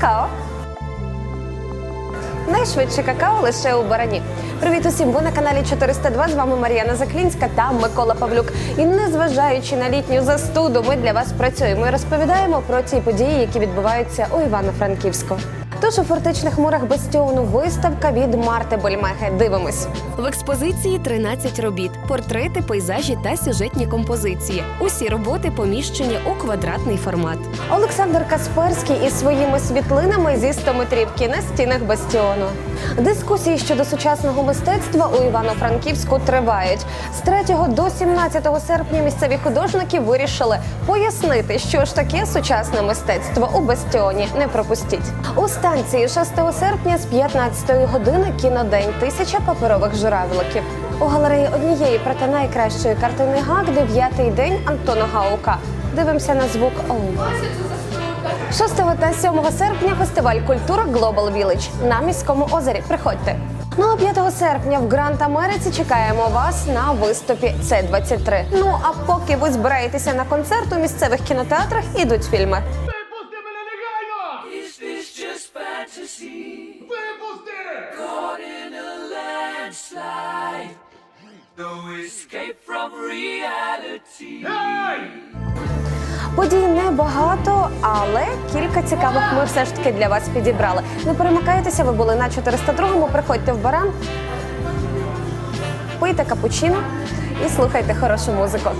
какао. Найшвидше какао лише у барані. Привіт усім! Ви на каналі 402. З вами Мар'яна Заклінська та Микола Павлюк. І незважаючи на літню застуду, ми для вас працюємо і розповідаємо про ті події, які відбуваються у Івано-Франківську. Тож у фортечних мурах Бастіону виставка від Марти Бельмехи. Дивимось. В експозиції 13 робіт, портрети, пейзажі та сюжетні композиції. Усі роботи поміщені у квадратний формат. Олександр Касперський із своїми світлинами зі стометрівки на стінах бастіону. Дискусії щодо сучасного мистецтва у Івано-Франківську тривають. З 3 до 17 серпня місцеві художники вирішили пояснити, що ж таке сучасне мистецтво у бастіоні. Не пропустіть. У станції 6 серпня з 15 години кінодень тисяча паперових журавликів. У галереї однієї проти найкращої картини ГАК дев'ятий день Антона Гаука. Дивимося на звук Оу. 6 та 7 серпня фестиваль культура Global Village на міському озері. Приходьте. Ну а 5 серпня в Гранд Америці чекаємо вас на виступі С 23 Ну а поки ви збираєтеся на концерт у місцевих кінотеатрах, ідуть фільми. Випусти мене негайно! Is this just fantasy? Випусти! Caught in a landslide. No escape from reality. Ей! Подій небагато, але кілька цікавих ми все ж таки для вас підібрали. Не перемикайтеся, ви були на 402-му, приходьте в баран, пийте капучино і слухайте хорошу музику.